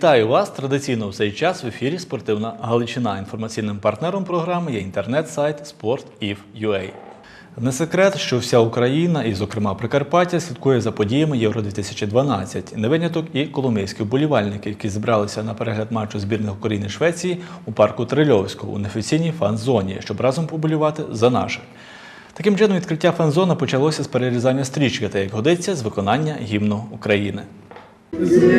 Вітаю вас! Традиційно в цей час в ефірі Спортивна Галичина. Інформаційним партнером програми є інтернет-сайт Sport.if.ua. Не секрет, що вся Україна, і, зокрема, Прикарпаття, слідкує за подіями Євро 2012. Не виняток і коломийські вболівальники, які зібралися на перегляд матчу збірних України Швеції у парку Трильовського у неофіційній фан-зоні, щоб разом поболівати за наших. Таким чином, відкриття фан-зони почалося з перерізання стрічки та як годиться з виконання гімну України. Прогнозую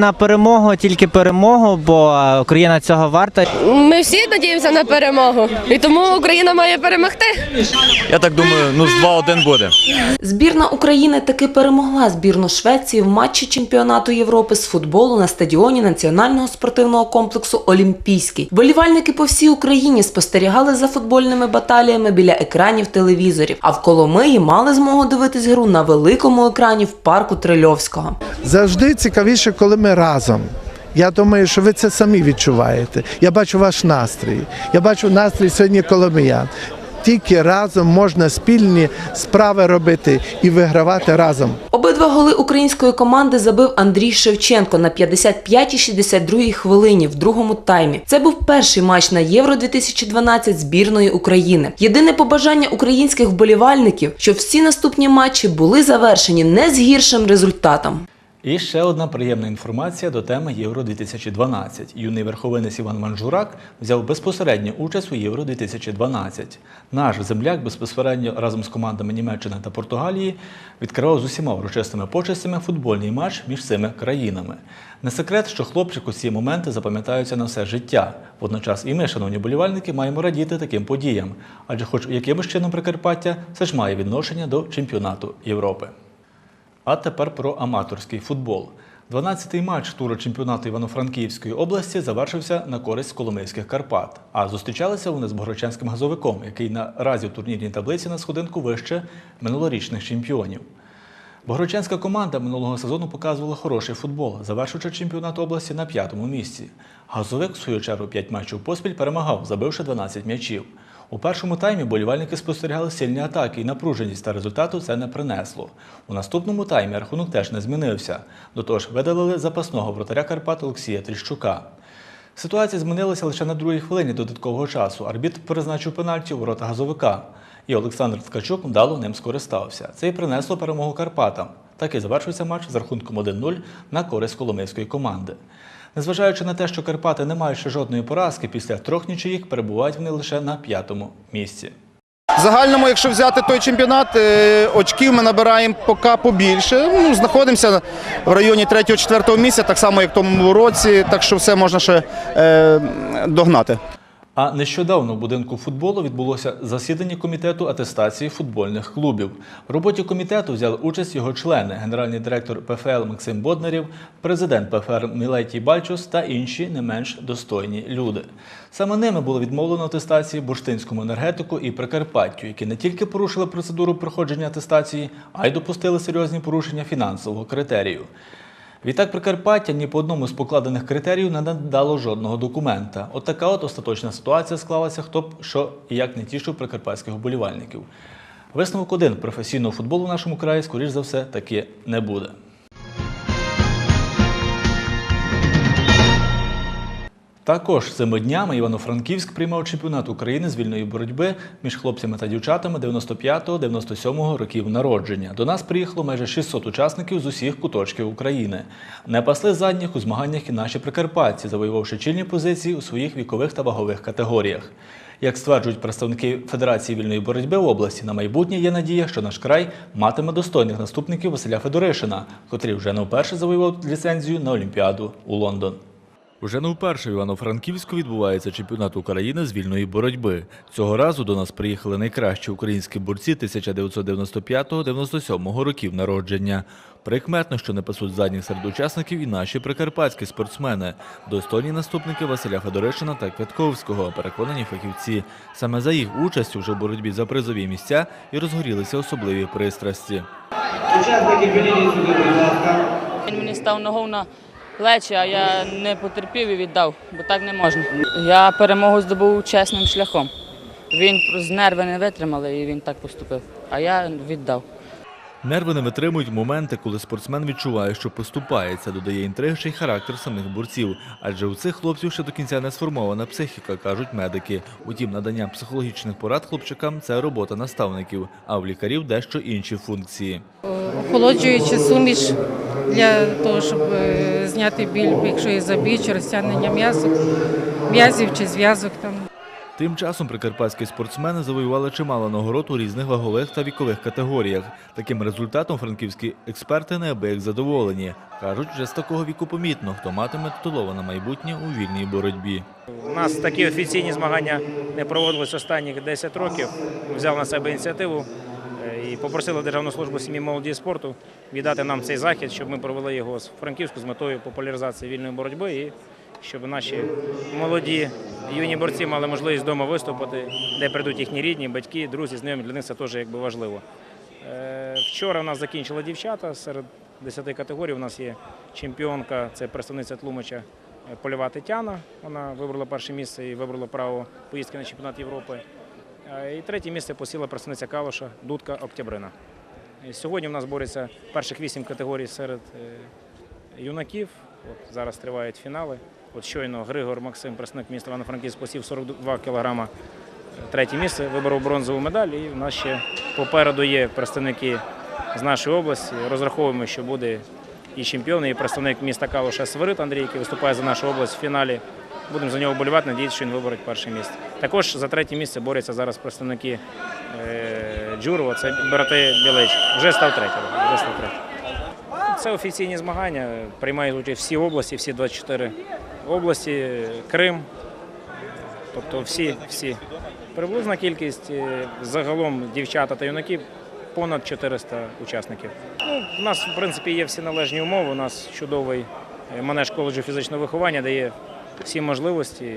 на перемогу, тільки перемогу, бо е, Україна цього варта. Ми всі надіємося на перемогу, і тому Україна має перемогти. Я так думаю, ну з 2-1 буде. Збірна України таки перемогла збірну Швеції в матчі чемпіонату Європи з футболу на стадіоні національного спортивного комплексу Олімпійський. Вболівальники по всій Україні спостерігали за футбольними баталіями біля екранів телевізорів, а в Коломиї мали змогу дивитись гру на великому екрані в парку Трильовського. Завжди цікавіше, коли ми разом. Я думаю, що ви це самі відчуваєте. Я бачу ваш настрій. Я бачу настрій сьогодні коломиян. Тільки разом можна спільні справи робити і вигравати разом. Обидва голи української команди забив Андрій Шевченко на 55-62 хвилині в другому таймі. Це був перший матч на Євро 2012 збірної України. Єдине побажання українських вболівальників, щоб всі наступні матчі були завершені не з гіршим результатом. І ще одна приємна інформація до теми Євро 2012. Юний верховинець Іван Манжурак взяв безпосередню участь у Євро 2012. Наш земляк безпосередньо разом з командами Німеччини та Португалії відкривав з усіма урочистими почестями футбольний матч між цими країнами. Не секрет, що хлопчику ці моменти запам'ятаються на все життя. Водночас і ми, шановні болівальники, маємо радіти таким подіям, адже, хоч якимось чином Прикарпаття, все ж має відношення до чемпіонату Європи. А тепер про аматорський футбол. 12-й матч туру чемпіонату Івано-Франківської області завершився на користь Коломийських Карпат. А зустрічалися вони з Богородчанським газовиком, який наразі в турнірній таблиці на сходинку вище минулорічних чемпіонів. Богородчанська команда минулого сезону показувала хороший футбол, завершивши чемпіонат області на п'ятому місці. Газовик, в свою чергу, 5 матчів поспіль перемагав, забивши 12 м'ячів. У першому таймі болівальники спостерігали сильні атаки і напруженість, та результату це не принесло. У наступному таймі рахунок теж не змінився. До того ж, видалили запасного вратаря Карпат Олексія Тріщука. Ситуація змінилася лише на другій хвилині додаткового часу. Арбітр призначив пенальті у ворота газовика, і Олександр Ткачук вдало ним скористався. Це й принесло перемогу Карпатам. Так і завершився матч з рахунком 1-0 на користь коломийської команди. Незважаючи на те, що Карпати не мають ще жодної поразки, після трьох нічиїх перебувають вони лише на п'ятому місці. В загальному, якщо взяти той чемпіонат, е, очків ми набираємо поки побільше. Ну, знаходимося в районі 3-4 місця, так само, як в тому році, так що все можна ще е, догнати. А нещодавно в будинку футболу відбулося засідання комітету атестації футбольних клубів. В роботі комітету взяли участь його члени, генеральний директор ПФЛ Максим Боднарєв, президент ПФР Мілетій Бальчус та інші не менш достойні люди. Саме ними було відмовлено атестації бурштинському енергетику і Прикарпаттю, які не тільки порушили процедуру проходження атестації, а й допустили серйозні порушення фінансового критерію. Відтак Прикарпаття ні по одному з покладених критеріїв не надало жодного документа. От така от остаточна ситуація склалася, хто б що і як не тішив прикарпатських вболівальників. Висновок один професійного футболу в нашому краї, скоріш за все, таки не буде. Також цими днями Івано-Франківськ приймав чемпіонат України з вільної боротьби між хлопцями та дівчатами 95-97 років народження. До нас приїхало майже 600 учасників з усіх куточків України. Не пасли задніх у змаганнях і наші прикарпатці, завоювавши чільні позиції у своїх вікових та вагових категоріях. Як стверджують представники Федерації вільної боротьби в області, на майбутнє є надія, що наш край матиме достойних наступників Василя Федоришина, котрий вже не вперше завоював ліцензію на Олімпіаду у Лондон. Уже не вперше в Івано-Франківську відбувається чемпіонат України з вільної боротьби. Цього разу до нас приїхали найкращі українські борці 1995-97 років народження. Прикметно, що не пасуть задніх серед учасників і наші прикарпатські спортсмени, достойні наступники Василя Федоришина та Квятковського, переконані фахівці. Саме за їх участю вже в боротьбі за призові місця і розгорілися особливі пристрасті. Він мені став ногою на плечі, а я не потерпів і віддав, бо так не можна. Я перемогу здобув чесним шляхом. Він з нерви не витримали і він так поступив. А я віддав. Нерви не витримують моменти, коли спортсмен відчуває, що поступається, додає інтриг ще й характер самих борців. Адже у цих хлопців ще до кінця не сформована психіка, кажуть медики. Утім, надання психологічних порад хлопчикам це робота наставників, а в лікарів дещо інші функції. охолоджуюча суміш для того, щоб е, зняти біль, якщо є забій чи розтягнення м'язу, м'язів чи зв'язок там. Тим часом прикарпатські спортсмени завоювали чимало нагород у різних вагових та вікових категоріях. Таким результатом франківські експерти неабияк задоволені. Кажуть, вже з такого віку помітно, хто матиме титуловане майбутнє у вільній боротьбі. У нас такі офіційні змагання не проводились останні 10 років. Взяв на себе ініціативу і попросили Державну службу сім'ї молоді спорту віддати нам цей захід, щоб ми провели його з Франківську з метою популяризації вільної боротьби і щоб наші молоді юні борці мали можливість вдома виступити, де прийдуть їхні рідні, батьки, друзі, знайомі. Для них це теж якби важливо. Е, Вчора у нас закінчили дівчата серед 10 категорій. У нас є чемпіонка, це представниця Тлумача е, Польова Тетяна. Вона вибрала перше місце і вибрала право поїздки на чемпіонат Європи. І третє місце посіла представниця Калуша Дудка Октябрина. Сьогодні у нас борються перших вісім категорій серед е, юнаків. От зараз тривають фінали. От щойно Григор Максим, представник міста Івано-Франківськ, посів 42 кілограма третє місце, виборов бронзову медаль. І в нас ще попереду є представники з нашої області. Розраховуємо, що буде і чемпіон, і представник міста Калуша Свирид Андрій, який виступає за нашу область в фіналі. Будемо за нього болювати, надіятися, що він виборить перше місце. Також за третє місце борються зараз представники е, Джурова, це брати Білич. Вже став третім. Вже став третім. Це офіційні змагання. Приймають участь всі області, всі 24 області, Крим. Тобто всі, всі. Приблизна кількість е, загалом дівчата та юнаки понад 400 учасників. Ну, у нас, в принципі, є всі належні умови. У нас чудовий е, манеж коледжу фізичного виховання, дає всі можливості.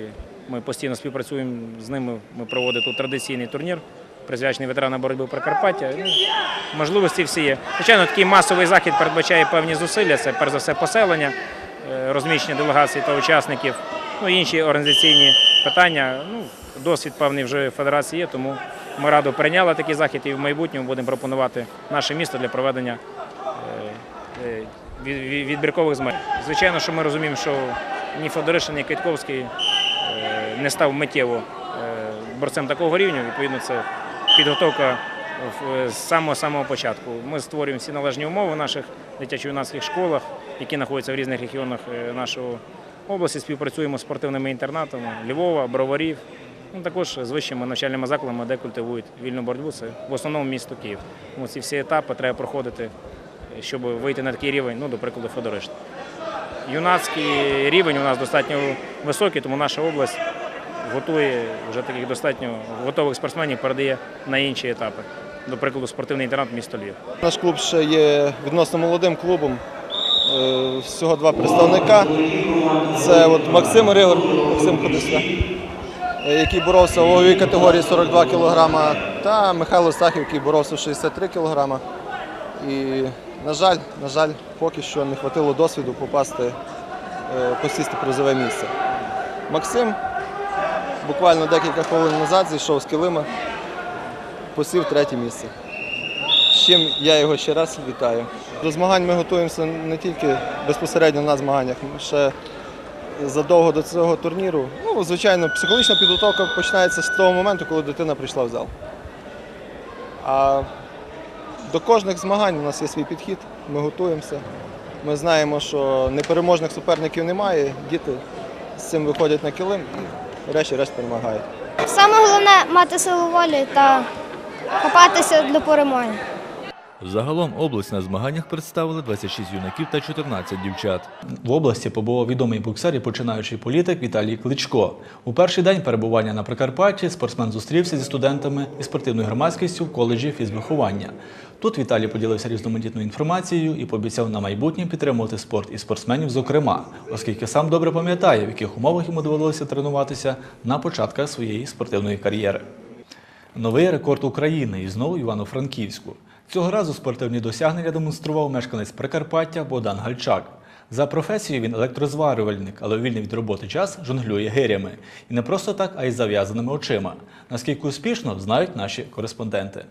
Ми постійно співпрацюємо з ними. Ми проводимо тут традиційний турнір, присвячений ветеранам боротьби Прикарпаття. Ну, можливості всі є. Звичайно, такий масовий захід передбачає певні зусилля. Це перш за все поселення, е, розміщення делегацій та учасників, ну інші організаційні питання. Ну, досвід певний вже федерації є, тому ми радо прийняли такий захід і в майбутньому будемо пропонувати наше місто для проведення е, е, від- від- відбіркових змагань. Звичайно, що ми розуміємо, що ні Федоришин, ні Китковський не став миттєво е, борцем такого рівня. Відповідно, це підготовка з самого самого початку. Ми створюємо всі належні умови в наших дитячо-юнацьких школах, які знаходяться в різних регіонах е, нашої області. Співпрацюємо з спортивними інтернатами Львова, Броварів. Ну, також з вищими навчальними закладами, де культивують вільну боротьбу. Це в основному місто Київ. Тому ці всі етапи треба проходити, е, щоб вийти на такий рівень, ну, до прикладу, Федоришин. Юнацький рівень у нас достатньо високий, тому наша область готує вже таких достатньо готових спортсменів, передає на інші етапи. До прикладу, спортивний інтернат місто Львів. Наш клуб ще є відносно молодим клубом. Е, Всього два представника. Це от Максим Ригор, Максим Ходиста, е, який боровся у ваговій категорії 42 кг, та Михайло Стахів, який боровся в 63 кг. На жаль, на жаль, поки що не вистачило досвіду попасти, е, посісти призове місце. Максим буквально декілька хвилин назад зійшов з килима, посів третє місце. З чим я його ще раз вітаю. До змагань ми готуємося не тільки безпосередньо на змаганнях, ще задовго до цього турніру. Ну, звичайно, психологічна підготовка починається з того моменту, коли дитина прийшла в зал. А до кожних змагань у нас є свій підхід, ми готуємося. Ми знаємо, що непереможних суперників немає, діти з цим виходять на килим і решті-решт перемагають. Саме головне мати силу волі та копатися до перемоги. Загалом область на змаганнях представили 26 юнаків та 14 дівчат. В області побував відомий боксер і починаючий політик Віталій Кличко. У перший день перебування на Прикарпатті спортсмен зустрівся зі студентами і спортивною громадськістю в коледжі фізвиховання. Тут Віталій поділився різноманітною інформацією і пообіцяв на майбутнє підтримувати спорт і спортсменів, зокрема, оскільки сам добре пам'ятає, в яких умовах йому довелося тренуватися на початках своєї спортивної кар'єри. Новий рекорд України і знову Івано-Франківську. Цього разу спортивні досягнення демонстрував мешканець Прикарпаття Богдан Гальчак. За професією він електрозварювальник, але у вільний від роботи час жонглює гирями. І не просто так, а й зав'язаними очима. Наскільки успішно знають наші кореспонденти.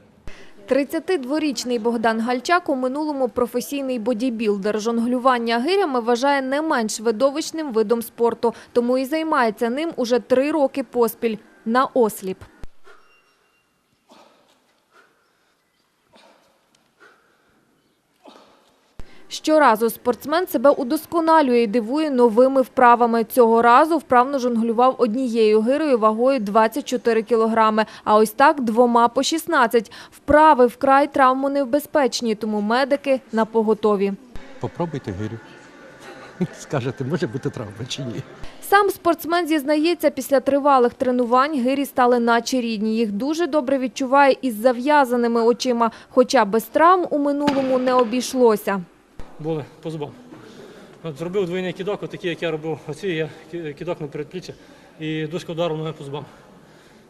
32-річний Богдан Гальчак у минулому професійний бодібілдер. Жонглювання гирями вважає не менш видовищним видом спорту, тому і займається ним уже три роки поспіль на осліп. Щоразу спортсмен себе удосконалює і дивує новими вправами. Цього разу вправно жонглював однією гирою вагою 24 кілограми, а ось так двома по 16. Вправи вкрай травмонебезпечні, тому медики на поготові. Попробуйте гирю. Скажете, може бути травма чи ні. Сам спортсмен зізнається, після тривалих тренувань гирі стали наче рідні. Їх дуже добре відчуває із зав'язаними очима, хоча без травм у минулому не обійшлося. Були по. От зробив двойний кидок, отакий, як я робив оці, я ки- кидок на передпліччя і дужка удару ноги по.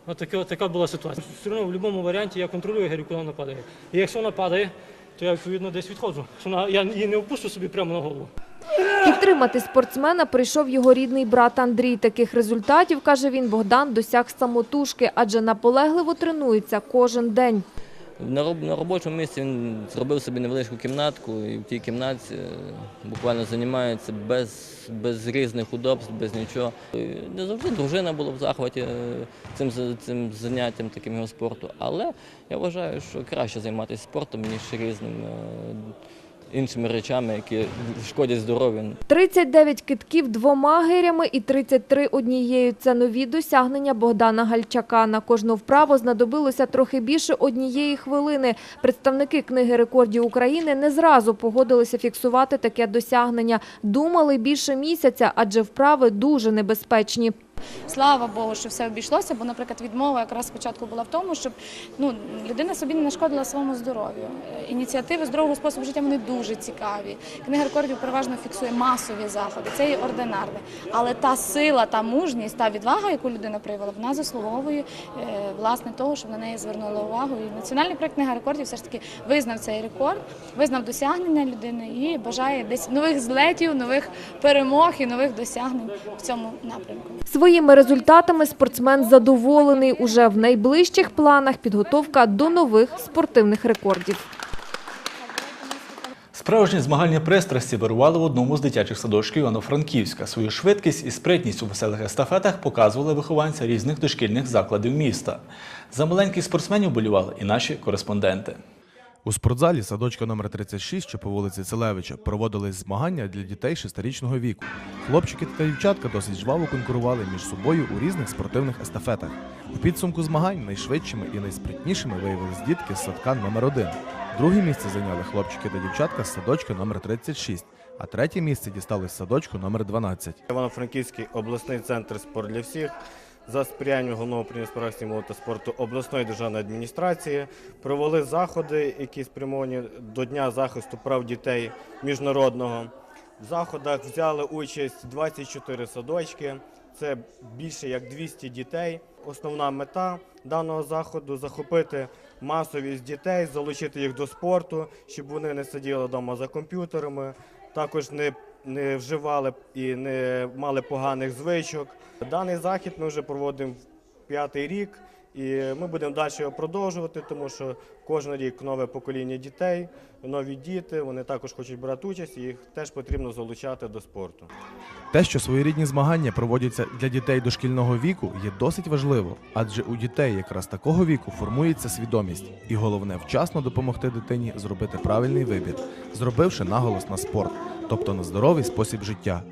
От така, така була ситуація. Все одно в будь-якому варіанті я контролюю гирю, коли вона падає. І якщо вона падає, то я відповідно десь відходжу. Що вона, я її не опущу собі прямо на голову. Підтримати спортсмена прийшов його рідний брат Андрій. Таких результатів, каже він, Богдан досяг самотужки, адже наполегливо тренується кожен день. На, робочому місці він зробив собі невеличку кімнатку і в тій кімнатці е, буквально займається без, без різних удобств, без нічого. Не завжди дружина була в захваті е, цим, цим заняттям, таким його спорту. Але я вважаю, що краще займатися спортом, ніж різними е, іншими речами, які шкодять здоров'ю. 39 китків двома гирями і 33 однією. Це нові досягнення Богдана Гальчака. На кожну вправу знадобилося трохи більше однієї хвилини. Представники книги рекордів України не зразу погодилися фіксувати таке досягнення. Думали більше місяця, адже вправи дуже небезпечні. Слава Богу, що все обійшлося, бо, наприклад, відмова якраз спочатку була в тому, щоб ну, людина собі не нашкодила своєму здоров'ю. Ініціативи здорового способу життя вони дуже цікаві. Книга рекордів переважно фіксує масові заходи, це є ординарне. Але та сила, та мужність, та відвага, яку людина проявила, вона заслуговує е, власне того, щоб на неї звернули увагу. І національний проект книга рекордів все ж таки визнав цей рекорд, визнав досягнення людини і бажає десь нових злетів, нових перемог і нових досягнень в цьому напрямку. Своїми результатами спортсмен задоволений. Уже в найближчих планах підготовка до нових спортивних рекордів. Справжні змагальні пристрасті вирували в одному з дитячих садочків Івано-Франківська. Свою швидкість і спритність у веселих естафетах показували вихованці різних дошкільних закладів міста. За маленьких спортсменів болювали і наші кореспонденти. У спортзалі садочка номер 36, що по вулиці Целевича, проводились змагання для дітей шестирічного віку. Хлопчики та дівчатка досить жваво конкурували між собою у різних спортивних естафетах. У підсумку змагань найшвидшими і найспритнішими виявились дітки з садка номер 1 Друге місце зайняли хлопчики та дівчатка з садочка номер 36, а третє місце дісталось садочку номер 12. Івано-Франківський обласний центр спорт для всіх за сприяння головного управління справді молоді та спорту обласної державної адміністрації провели заходи, які спрямовані до Дня захисту прав дітей міжнародного. В заходах взяли участь 24 садочки. Це більше як 200 дітей. Основна мета даного заходу захопити масовість дітей, залучити їх до спорту, щоб вони не сиділи вдома за комп'ютерами, також не, не вживали і не мали поганих звичок. Даний захід ми вже проводимо п'ятий рік, і ми будемо далі його продовжувати, тому що кожен рік нове покоління дітей, нові діти, вони також хочуть брати участь, і їх теж потрібно залучати до спорту. Те, що своєрідні змагання проводяться для дітей дошкільного віку, є досить важливо, адже у дітей якраз такого віку формується свідомість, і головне вчасно допомогти дитині зробити правильний вибір, зробивши наголос на спорт, тобто на здоровий спосіб життя.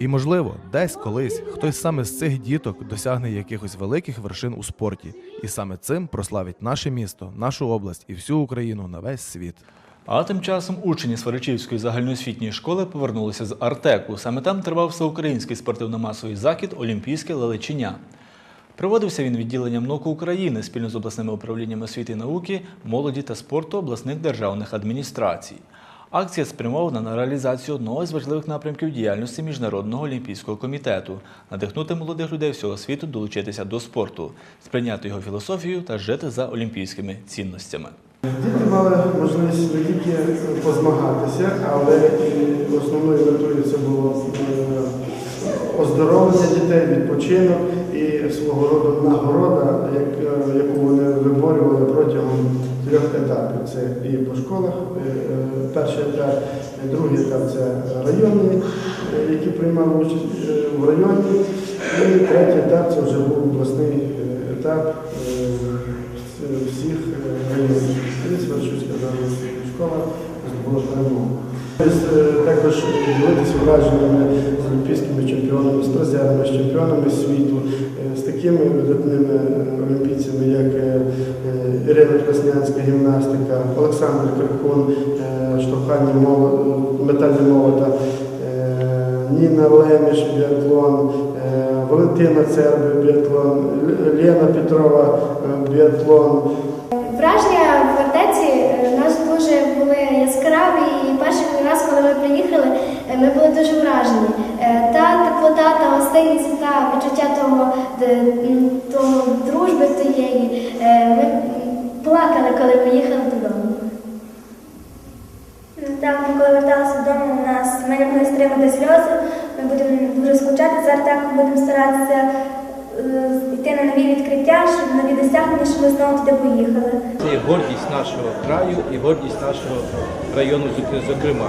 І можливо, десь колись хтось саме з цих діток досягне якихось великих вершин у спорті, і саме цим прославить наше місто, нашу область і всю Україну на весь світ. А тим часом учні Сваричівської загальноосвітньої школи повернулися з Артеку. Саме там тривав всеукраїнський спортивно-масовий захід Олімпійське лелечення. Проводився він відділенням НОКу України спільно з обласними управліннями освіти і науки, молоді та спорту обласних державних адміністрацій. Акція спрямована на реалізацію одного з важливих напрямків діяльності Міжнародного олімпійського комітету надихнути молодих людей всього світу долучитися до спорту, сприйняти його філософію та жити за олімпійськими цінностями. Діти мали можливість не тільки позмагатися, але основною метою це було е, оздоровлення дітей, відпочинок і свого роду нагорода, е, яку вони виборювали протягом трьох етапів. Це і по школах, е, е, перший етап, другий етап це районний, е, які приймали участь е, в районі, і третій етап це вже був обласний е, етап. е, всіх е, районів. І Сверчуська школа здобула перемогу. Е, Також ділитися враженнями з олімпійськими чемпіонами, з призерами, з чемпіонами світу, е, з такими видатними е, олімпійцями, як е, е, Ірина Краснянська, гімнастика, Олександр Крикун, е, штовхання метальне молота, е, Ніна Леміш, біатлон, е, Валентина Церби, біатлон, Лена Петрова, біатлон. Враження в фортеці е, у нас дуже були яскраві, і перший раз, коли ми приїхали, ми були дуже вражені. Та теплота, та гостинність, та відчуття того, того дружби тієї. Плакали, коли ми їхали додому. Там, коли верталися додому, у нас ми не могли стримати сльози. Ми будемо дуже скучати за Артеком, будемо старатися е, йти на нові відкриття, щоб нові досягнення, щоб ми знову туди поїхали. Це є гордість нашого краю і гордість нашого району, зокрема.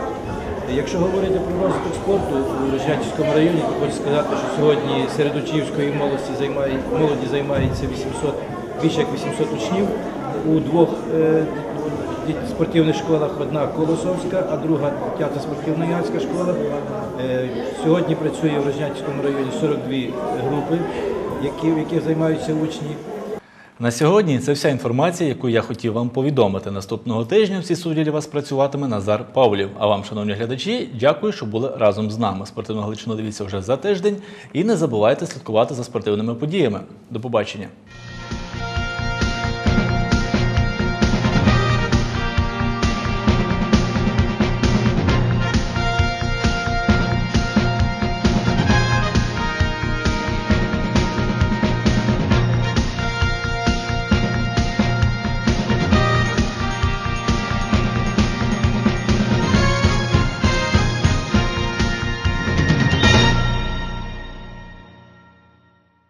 Якщо говорити про розвиток спорту у Рожнятівському районі, то хочу сказати, що сьогодні серед учнівської молоді займається 800, більше як 800 учнів у двох е, спортивних школах. Одна Колосовська, а друга дитяча спортивно-юнацька школа. Е, Сьогодні працює в Рожнятівському районі 42 групи, які, в яких займаються учні. На сьогодні це вся інформація, яку я хотів вам повідомити. Наступного тижня в цій студії для вас працюватиме Назар Павлів. А вам, шановні глядачі, дякую, що були разом з нами. Спортивну Галичину дивіться вже за тиждень. І не забувайте слідкувати за спортивними подіями. До побачення.